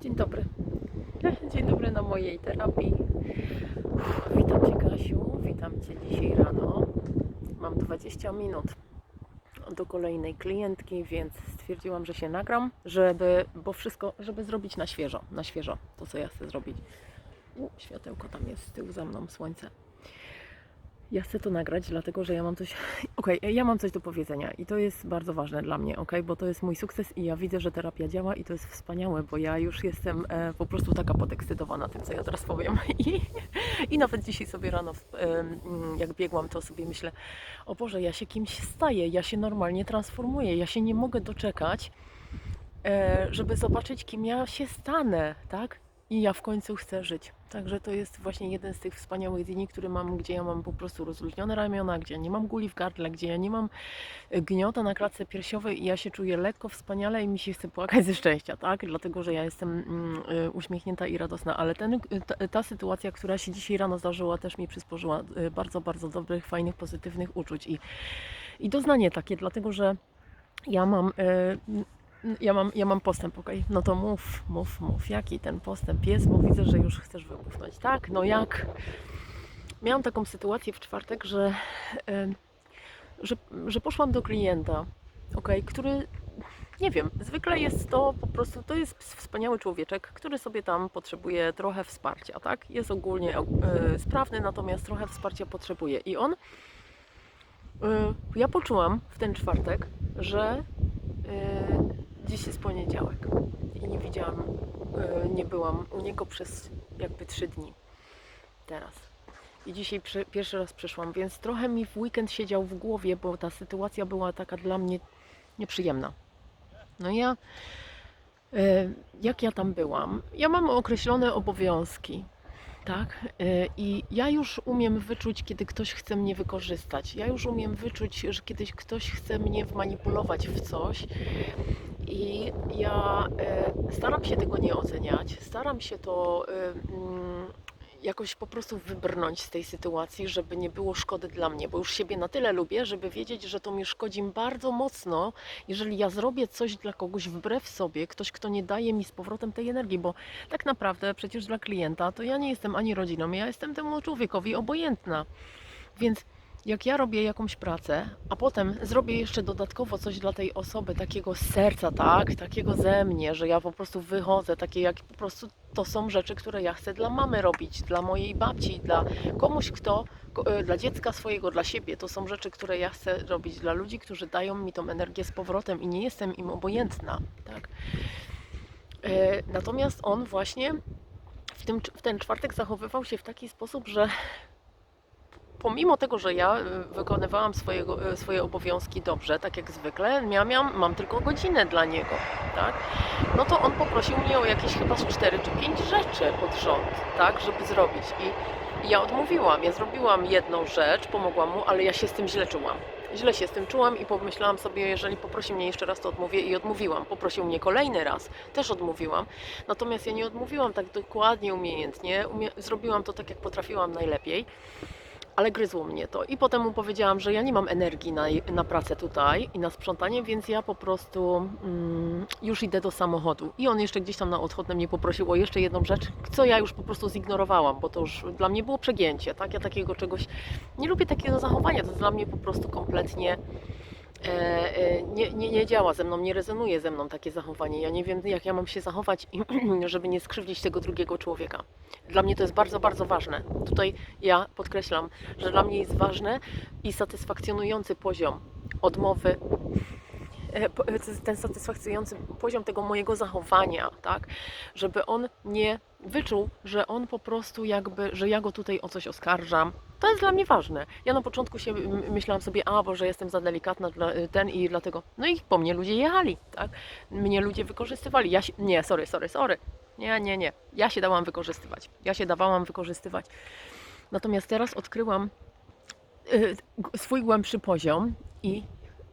Dzień dobry. Dzień dobry na mojej terapii. Uff, Witam Cię Kasiu, witam Cię dzisiaj rano. Mam 20 minut do kolejnej klientki, więc stwierdziłam, że się nagram, żeby, bo wszystko, żeby zrobić na świeżo, na świeżo, to co ja chcę zrobić. U, światełko tam jest z tyłu za mną, słońce. Ja chcę to nagrać, dlatego że ja mam coś. Okej, ja mam coś do powiedzenia i to jest bardzo ważne dla mnie, ok? Bo to jest mój sukces i ja widzę, że terapia działa i to jest wspaniałe, bo ja już jestem e, po prostu taka podekscytowana tym, co ja teraz powiem. I, i nawet dzisiaj sobie rano, em, jak biegłam, to sobie myślę: O Boże, ja się kimś staję, ja się normalnie transformuję, ja się nie mogę doczekać, e, żeby zobaczyć, kim ja się stanę, tak? I ja w końcu chcę żyć. Także to jest właśnie jeden z tych wspaniałych dni, które mam, gdzie ja mam po prostu rozluźnione ramiona, gdzie ja nie mam guli w gardle, gdzie ja nie mam e, gniota na klatce piersiowej i ja się czuję lekko, wspaniale i mi się chce płakać ze szczęścia, tak? Dlatego, że ja jestem mm, e, uśmiechnięta i radosna. Ale ten, ta, ta sytuacja, która się dzisiaj rano zdarzyła, też mi przysporzyła e, bardzo, bardzo dobrych, fajnych, pozytywnych uczuć i, i doznanie takie, dlatego, że ja mam e, ja mam, ja mam postęp, okej? No to mów, mów, mów. Jaki ten postęp jest? Bo widzę, że już chcesz wybuchnąć. Tak, no jak? Miałam taką sytuację w czwartek, że, że, że poszłam do klienta, okej, który, nie wiem, zwykle jest to po prostu, to jest wspaniały człowieczek, który sobie tam potrzebuje trochę wsparcia, tak? Jest ogólnie e, sprawny, natomiast trochę wsparcia potrzebuje. I on, e, ja poczułam w ten czwartek, że Dziś jest poniedziałek i nie widziałam, e, nie byłam u niego przez jakby trzy dni teraz. I dzisiaj pierwszy raz przyszłam, więc trochę mi w weekend siedział w głowie, bo ta sytuacja była taka dla mnie nieprzyjemna. No ja, e, jak ja tam byłam, ja mam określone obowiązki, tak? E, I ja już umiem wyczuć, kiedy ktoś chce mnie wykorzystać. Ja już umiem wyczuć, że kiedyś ktoś chce mnie wmanipulować w coś. I ja e, staram się tego nie oceniać, staram się to e, mm, jakoś po prostu wybrnąć z tej sytuacji, żeby nie było szkody dla mnie, bo już siebie na tyle lubię, żeby wiedzieć, że to mi szkodzi bardzo mocno, jeżeli ja zrobię coś dla kogoś wbrew sobie, ktoś, kto nie daje mi z powrotem tej energii, bo tak naprawdę przecież dla klienta to ja nie jestem ani rodziną, ja jestem temu człowiekowi obojętna. Więc jak ja robię jakąś pracę, a potem zrobię jeszcze dodatkowo coś dla tej osoby, takiego z serca, tak, takiego ze mnie, że ja po prostu wychodzę, takie jak po prostu to są rzeczy, które ja chcę dla mamy robić, dla mojej babci, dla komuś, kto, e, dla dziecka swojego, dla siebie. To są rzeczy, które ja chcę robić dla ludzi, którzy dają mi tą energię z powrotem i nie jestem im obojętna, tak. E, Natomiast on właśnie w, tym, w ten czwartek zachowywał się w taki sposób, że pomimo tego, że ja y, wykonywałam swojego, y, swoje obowiązki dobrze, tak jak zwykle, ja miałam, mam tylko godzinę dla niego, tak? No to on poprosił mnie o jakieś chyba z 4 czy 5 rzeczy pod rząd, tak, żeby zrobić. I ja odmówiłam. Ja zrobiłam jedną rzecz, pomogłam mu, ale ja się z tym źle czułam. Źle się z tym czułam i pomyślałam sobie, jeżeli poprosi mnie jeszcze raz, to odmówię i odmówiłam. Poprosił mnie kolejny raz, też odmówiłam. Natomiast ja nie odmówiłam tak dokładnie, umiejętnie. Umie zrobiłam to tak, jak potrafiłam najlepiej ale gryzło mnie to. I potem mu powiedziałam, że ja nie mam energii na, na pracę tutaj i na sprzątanie, więc ja po prostu mm, już idę do samochodu. I on jeszcze gdzieś tam na odchodne mnie poprosił o jeszcze jedną rzecz, co ja już po prostu zignorowałam, bo to już dla mnie było przegięcie, tak? Ja takiego czegoś, nie lubię takiego zachowania, to jest dla mnie po prostu kompletnie nie, nie, nie działa ze mną, nie rezonuje ze mną takie zachowanie. Ja nie wiem, jak ja mam się zachować, żeby nie skrzywdzić tego drugiego człowieka. Dla mnie to jest bardzo, bardzo ważne. Tutaj ja podkreślam, że dla mnie jest ważny i satysfakcjonujący poziom odmowy, e, e, ten satysfakcjonujący poziom tego mojego zachowania, tak, żeby on nie wyczuł, że on po prostu jakby, że ja go tutaj o coś oskarżam. To jest dla mnie ważne. Ja na początku się myślałam sobie, a bo że jestem za delikatna dla, y, ten i dlatego. No i po mnie ludzie jechali, tak? Mnie ludzie wykorzystywali. Ja się, nie, sorry, sorry, sorry. Nie, nie, nie. Ja się dałam wykorzystywać. Ja się dawałam wykorzystywać. Natomiast teraz odkryłam y, swój głębszy poziom i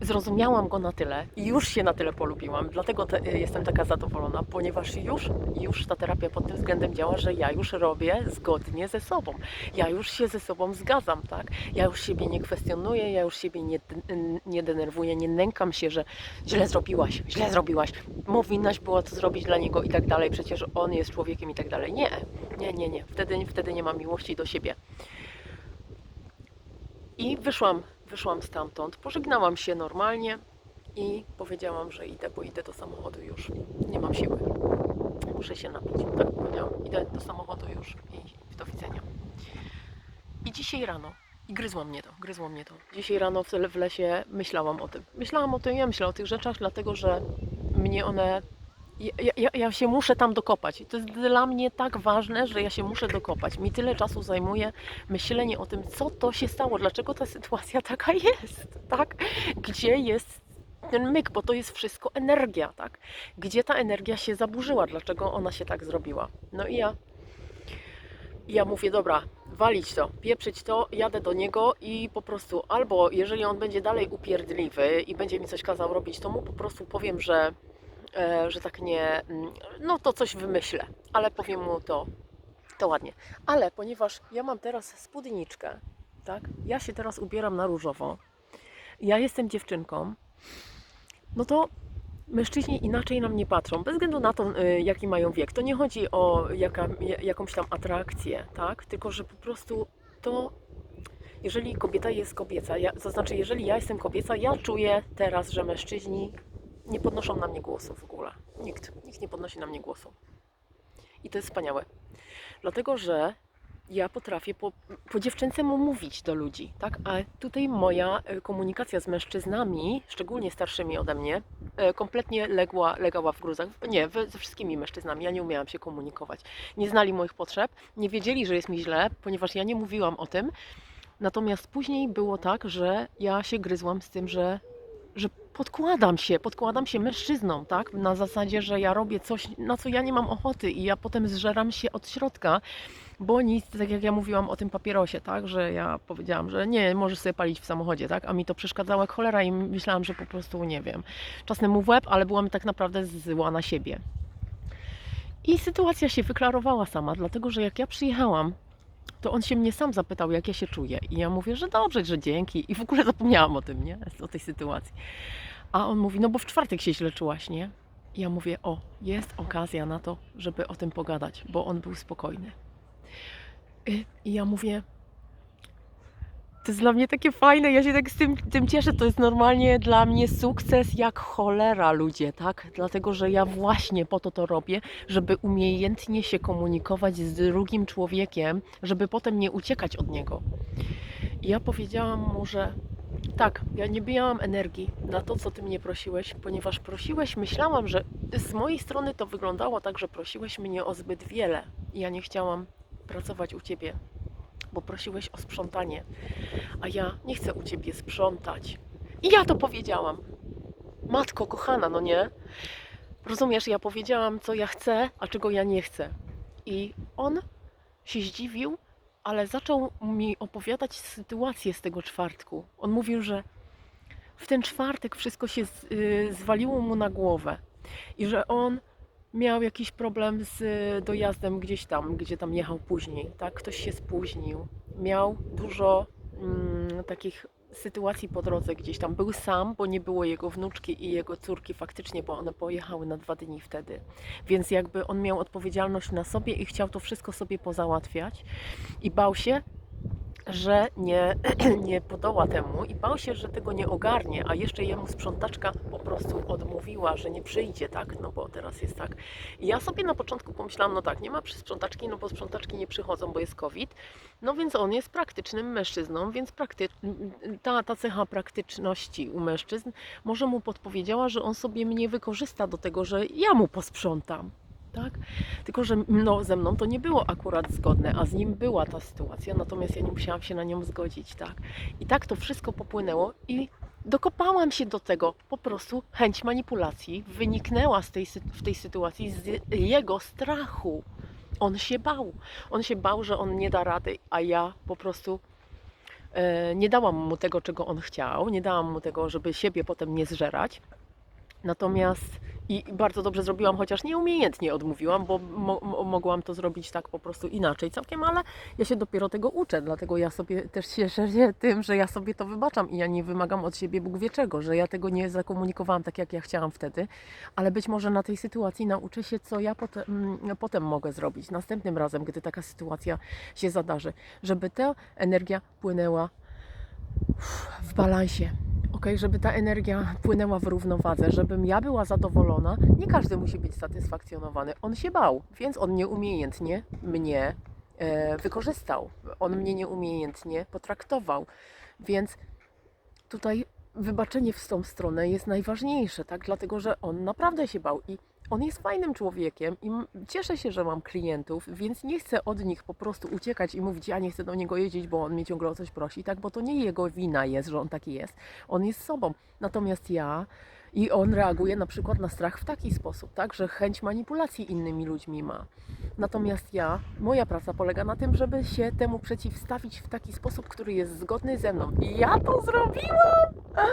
zrozumiałam go na tyle i już się na tyle polubiłam, dlatego te, jestem taka zadowolona, ponieważ już, już ta terapia pod tym względem działa, że ja już robię zgodnie ze sobą. Ja już się ze sobą zgadzam, tak? Ja już siebie nie kwestionuję, ja już siebie nie, nie denerwuję, nie nękam się, że źle zrobiłaś, źle zrobiłaś, powinnaś było to zrobić dla niego i tak dalej, przecież on jest człowiekiem i tak dalej. Nie, nie, nie, nie. Wtedy, wtedy nie ma miłości do siebie. I wyszłam, wyszłam stamtąd, pożegnałam się normalnie i powiedziałam, że idę, bo idę do samochodu już. Nie mam siły. Muszę się napić. Tak powiedziałam. Idę do samochodu już i do widzenia. I dzisiaj rano, i gryzło mnie to, gryzło mnie to. Dzisiaj rano w, lesie myślałam o tym. Myślałam o tym, ja myślę o tych rzeczach, dlatego że mnie one ja, ja, ja się muszę tam dokopać. To jest dla mnie tak ważne, że ja się muszę dokopać. Mi tyle czasu zajmuje myślenie o tym, co to się stało, dlaczego ta sytuacja taka jest, tak? Gdzie jest ten myk, bo to jest wszystko energia, tak? Gdzie ta energia się zaburzyła, dlaczego ona się tak zrobiła. No i ja, ja mówię, dobra, walić to, pieprzyć to, jadę do niego i po prostu albo jeżeli on będzie dalej upierdliwy i będzie mi coś kazał robić, to mu po prostu powiem, że że tak nie, mm, no to coś wymyślę, ale powiem mu to, to ładnie. Ale ponieważ ja mam teraz spódniczkę, tak, ja się teraz ubieram na różowo, ja jestem dziewczynką, no to mężczyźni inaczej na mnie patrzą, bez względu na to, y, jaki mają wiek. To nie chodzi o jaka, jakąś tam atrakcję, tak, tylko że po prostu to jeżeli kobieta jest kobieca, ja, to znaczy jeżeli ja jestem kobieca, ja czuję teraz, że mężczyźni nie podnoszą na mnie głosu w ogóle. Nikt, nikt nie podnosi na mnie głosu. I to jest wspaniałe. Dlatego, że ja potrafię po, po dziewczęcemu mówić do ludzi, tak? A tutaj moja e, komunikacja z mężczyznami, szczególnie starszymi ode mnie, e, kompletnie legła, legała w gruzach. Nie, ze wszystkimi mężczyznami. Ja nie umiałam się komunikować. Nie znali moich potrzeb, nie wiedzieli, że jest mi źle, ponieważ ja nie mówiłam o tym. Natomiast później było tak, że ja się gryzłam z tym, że podkładam się, podkładam się mężczyznom, tak? Na zasadzie, że ja robię coś, na co ja nie mam ochoty i ja potem zżeram się od środka, bo nic, tak jak ja mówiłam o tym papierosie, tak? Że ja powiedziałam, że nie, możesz sobie palić w samochodzie, tak? A mi to przeszkadzało jak cholera i myślałam, że po prostu, nie wiem, czasem mu w łeb, ale byłam tak naprawdę zła na siebie. I sytuacja się wyklarowała sama, dlatego że jak ja przyjechałam, to on się mnie sam zapytał, jak ja się czuję. I ja mówię, że dobrze, że dzięki. I w ogóle zapomniałam o tym, nie? O tej sytuacji. A on mówi, no bo w czwartek się źle czułaś, nie? I ja mówię, o, jest okazja na to, żeby o tym pogadać, bo on był spokojny. Y, I ja mówię, to jest dla mnie takie fajne, ja się tak z tym, tym cieszę, to jest normalnie dla mnie sukces jak cholera ludzie, tak? Dlatego, że ja właśnie po to to robię, żeby umiejętnie się komunikować z drugim człowiekiem, żeby potem nie uciekać od niego. I ja powiedziałam mu, że tak, ja nie miałam energii na to, co ty mnie prosiłeś, ponieważ prosiłeś, myślałam, że z mojej strony to wyglądało tak, że prosiłeś mnie o zbyt wiele. I ja nie chciałam pracować u ciebie, bo prosiłeś o sprzątanie, a ja nie chcę u ciebie sprzątać. I ja to powiedziałam. Matko kochana, no nie? Rozumiesz, ja powiedziałam, co ja chcę, a czego ja nie chcę. I on się zdziwił, ale zaczął mi opowiadać sytuację z tego czwartku. On mówił, że w ten czwartek wszystko się z, y, zwaliło mu na głowę i że on miał jakiś problem z y, dojazdem gdzieś tam, gdzie tam jechał później, tak? Ktoś się spóźnił. Miał dużo mm, takich sytuacji po drodze gdzieś tam. Był sam, bo nie było jego wnuczki i jego córki faktycznie, bo one pojechały na dwa dni wtedy. Więc jakby on miał odpowiedzialność na sobie i chciał to wszystko sobie pozałatwiać i bał się, że nie, nie podoła temu i bał się, że tego nie ogarnie, a jeszcze jemu sprzątaczka po prostu odmówiła, że nie przyjdzie, tak? No bo teraz jest tak. I ja sobie na początku pomyślałam, no tak, nie ma przy sprzątaczki, no bo sprzątaczki nie przychodzą, bo jest COVID, no więc on jest praktycznym mężczyzną, więc prakty... ta, ta cecha praktyczności u mężczyzn może mu podpowiedziała, że on sobie mnie wykorzysta do tego, że ja mu posprzątam. Tak? Tylko, że no, ze mną to nie było akurat zgodne, a z nim była ta sytuacja, natomiast ja nie musiałam się na nią zgodzić, tak? I tak to wszystko popłynęło i dokopałam się do tego, po prostu chęć manipulacji wyniknęła z tej, w tej sytuacji z jego strachu. On się bał. On się bał, że on nie da rady, a ja po prostu E, Nie dałam mu tego, czego on chciał, nie dałam mu tego, żeby siebie potem nie zżerać. Natomiast i bardzo dobrze zrobiłam, chociaż nieumiejętnie odmówiłam, bo mo mo mogłam to zrobić tak po prostu inaczej całkiem, ale ja się dopiero tego uczę, dlatego ja sobie też cieszę się tym, że ja sobie to wybaczam i ja nie wymagam od siebie Bóg wie czego, że ja tego nie zakomunikowałam tak, jak ja chciałam wtedy, ale być może na tej sytuacji nauczę się, co ja potem, mm, potem mogę zrobić następnym razem, gdy taka sytuacja się zadarzy, żeby ta energia płynęła w balansie. Ok, żeby ta energia płynęła w równowadze, żebym ja była zadowolona. Nie każdy musi być satysfakcjonowany. On się bał, więc on nieumiejętnie mnie e, wykorzystał. On mnie nieumiejętnie potraktował. Więc tutaj wybaczenie w tą stronę jest najważniejsze, tak? Dlatego, że on naprawdę się bał i on jest fajnym człowiekiem i cieszę się, że mam klientów, więc nie chcę od nich po prostu uciekać i mówić, ja nie chcę do niego jeździć, bo on mnie ciągle o coś prosi, tak? Bo to nie jego wina jest, że on taki jest. On jest sobą. Natomiast ja i on reaguje na przykład na strach w taki sposób, tak? Że chęć manipulacji innymi ludźmi ma. Natomiast ja, moja praca polega na tym, żeby się temu przeciwstawić w taki sposób, który jest zgodny ze mną. I ja to zrobiłam!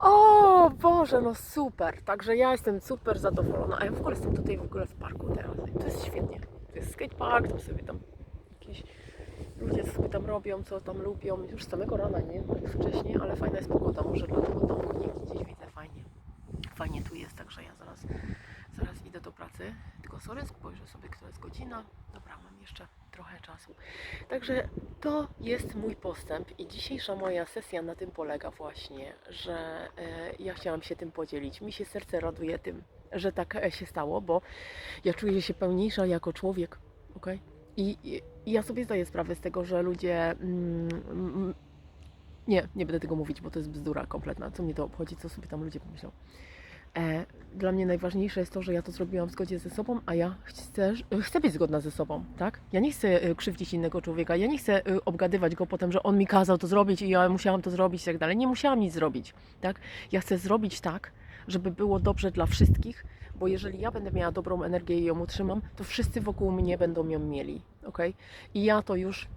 O Boże, no super! Także ja jestem super zadowolona. A ja w ogóle jestem tutaj w ogóle w parku teraz. To jest świetnie. To jest skatepark, tam sobie tam jakieś ludzie sobie tam robią, co tam lubią. Już z samego rana, nie? Tak wcześnie, ale fajna jest pogoda. Może dlatego tam gdzieś widzę fajnie. Fajnie tu jest, także ja zaraz, zaraz idę do pracy. Tylko sorry, spojrzę sobie, która jest godzina. Dobra, mam jeszcze trochę czasu. Także to jest mój postęp i dzisiejsza moja sesja na tym polega właśnie, że e, ja chciałam się tym podzielić. Mi się serce raduje tym, że tak e, się stało, bo ja czuję się pełniejsza jako człowiek, ok? I, i, i ja sobie zdaję sprawę z tego, że ludzie. Mm, mm, nie, nie będę tego mówić, bo to jest bzdura kompletna. Co mnie to obchodzi, co sobie tam ludzie pomyślą. E, dla mnie najważniejsze jest to, że ja to zrobiłam w zgodzie ze sobą, a ja chcę, chcę być zgodna ze sobą, tak? Ja nie chcę e, krzywdzić innego człowieka, ja nie chcę e, obgadywać go potem, że on mi kazał to zrobić i ja musiałam to zrobić i tak dalej. Nie musiałam nic zrobić, tak? Ja chcę zrobić tak, żeby było dobrze dla wszystkich, bo jeżeli ja będę miała dobrą energię i ją utrzymam, to wszyscy wokół mnie będą ją mieli, ok? I ja to już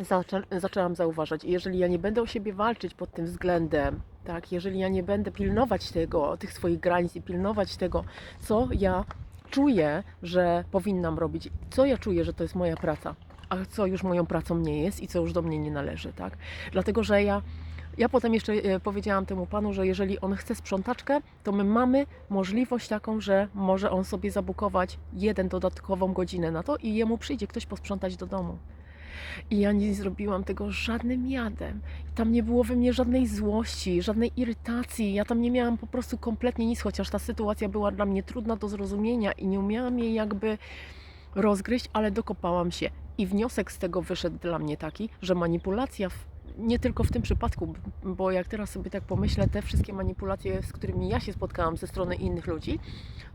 zaczę, zaczęłam zauważać. Jeżeli ja nie będę o siebie walczyć pod tym względem, tak, jeżeli ja nie będę pilnować tego, tych swoich granic i pilnować tego, co ja czuję, że powinnam robić, co ja czuję, że to jest moja praca, a co już moją pracą nie jest i co już do mnie nie należy, tak? Dlatego, że ja ja potem jeszcze e, powiedziałam temu panu, że jeżeli on chce sprzątaczkę, to my mamy możliwość taką, że może on sobie zabukować jeden dodatkową godzinę na to i jemu przyjdzie ktoś posprzątać do domu. I ja nie zrobiłam tego żadnym jadem. Tam nie było we mnie żadnej złości, żadnej irytacji. Ja tam nie miałam po prostu kompletnie nic, chociaż ta sytuacja była dla mnie trudna do zrozumienia i nie umiałam jej jakby rozgryźć, ale dokopałam się. I wniosek z tego wyszedł dla mnie taki, że manipulacja nie tylko w tym przypadku, bo jak teraz sobie tak pomyślę, te wszystkie manipulacje, z którymi ja się spotkałam ze strony innych ludzi,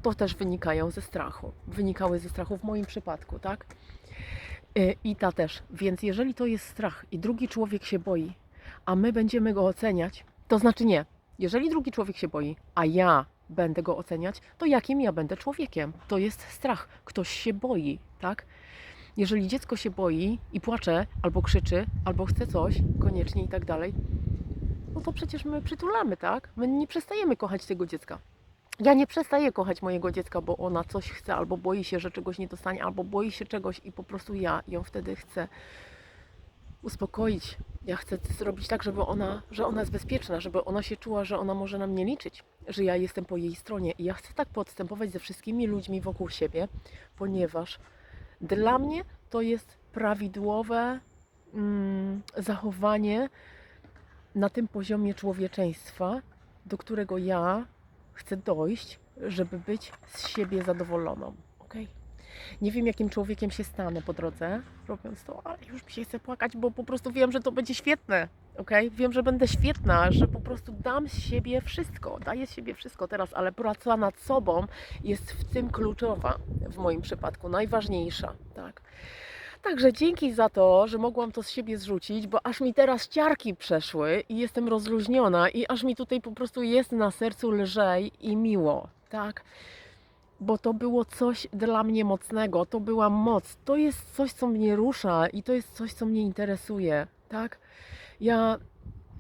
to też wynikają ze strachu. Wynikały ze strachu w moim przypadku, tak? Y, I ta też. Więc jeżeli to jest strach i drugi człowiek się boi, a my będziemy go oceniać, to znaczy nie. Jeżeli drugi człowiek się boi, a ja będę go oceniać, to jakim ja będę człowiekiem? To jest strach. Ktoś się boi, tak? Jeżeli dziecko się boi i płacze, albo krzyczy, albo chce coś, koniecznie i tak dalej, no to przecież my przytulamy, tak? My nie przestajemy kochać tego dziecka. Ja nie przestaję kochać mojego dziecka, bo ona coś chce, albo boi się, że czegoś nie dostanie, albo boi się czegoś i po prostu ja ją wtedy chcę uspokoić. Ja chcę zrobić tak, żeby ona, że ona jest bezpieczna, żeby ona się czuła, że ona może na mnie liczyć, że ja jestem po jej stronie. I ja chcę tak podstępować ze wszystkimi ludźmi wokół siebie, ponieważ dla mnie to jest prawidłowe mm, zachowanie na tym poziomie człowieczeństwa, do którego ja chcę dojść, żeby być z siebie zadowoloną. Okay? Nie wiem, jakim człowiekiem się stanę po drodze, robiąc to, ale już mi się chce płakać, bo po prostu wiem, że to będzie świetne. Okay? Wiem, że będę świetna, że po prostu dam z siebie wszystko, daję z siebie wszystko teraz, ale praca nad sobą jest w tym kluczowa w moim przypadku, najważniejsza. Tak. Także dzięki za to, że mogłam to z siebie zrzucić, bo aż mi teraz ciarki przeszły i jestem rozluźniona i aż mi tutaj po prostu jest na sercu lżej i miło, tak? Bo to było coś dla mnie mocnego, to była moc, to jest coś, co mnie rusza i to jest coś, co mnie interesuje, tak? Ja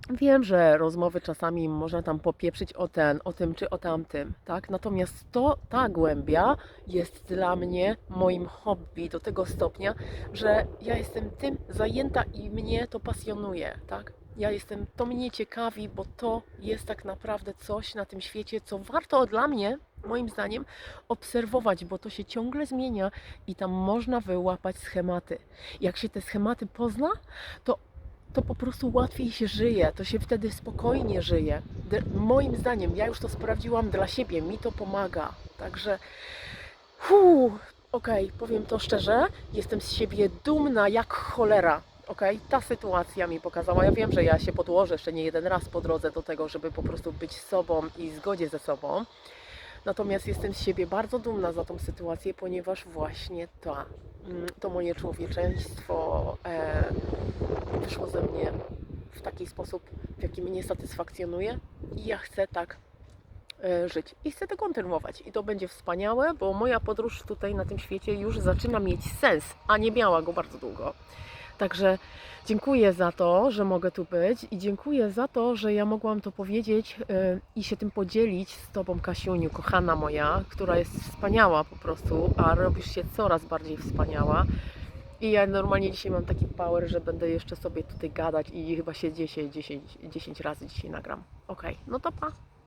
wiem, że rozmowy czasami można tam popieprzyć o ten, o tym czy o tamtym, tak? Natomiast to, ta głębia jest dla mnie moim hobby do tego stopnia, że ja jestem tym zajęta i mnie to pasjonuje, tak? Ja jestem, to mnie ciekawi, bo to jest tak naprawdę coś na tym świecie, co warto dla mnie, moim zdaniem, obserwować, bo to się ciągle zmienia i tam można wyłapać schematy. Jak się te schematy pozna, to to po prostu łatwiej się żyje, to się wtedy spokojnie żyje. Moim zdaniem, ja już to sprawdziłam dla siebie, mi to pomaga. Także, huu, okej, powiem to szczerze, jestem z siebie dumna jak cholera. Okej, ta sytuacja mi pokazała. Ja wiem, że ja się podłożę jeszcze nie jeden raz po drodze do tego, żeby po prostu być sobą i zgodzie ze sobą. Natomiast jestem z siebie bardzo dumna za tą sytuację, ponieważ właśnie ta, to moje człowieczeństwo e, wyszło ze mnie w taki sposób, w jaki mnie satysfakcjonuje i ja chcę tak e, żyć i chcę to kontynuować i to będzie wspaniałe, bo moja podróż tutaj na tym świecie już zaczyna mieć sens, a nie miała go bardzo długo. Także dziękuję za to, że mogę tu być i dziękuję za to, że ja mogłam to powiedzieć e, i się tym podzielić z Tobą, Kasiuniu, kochana moja, która jest wspaniała po prostu, a robisz się coraz bardziej wspaniała. I ja normalnie dzisiaj mam taki power, że będę jeszcze sobie tutaj gadać i chyba się 10, 10, 10 razy dzisiaj nagram. Okej, no to pa.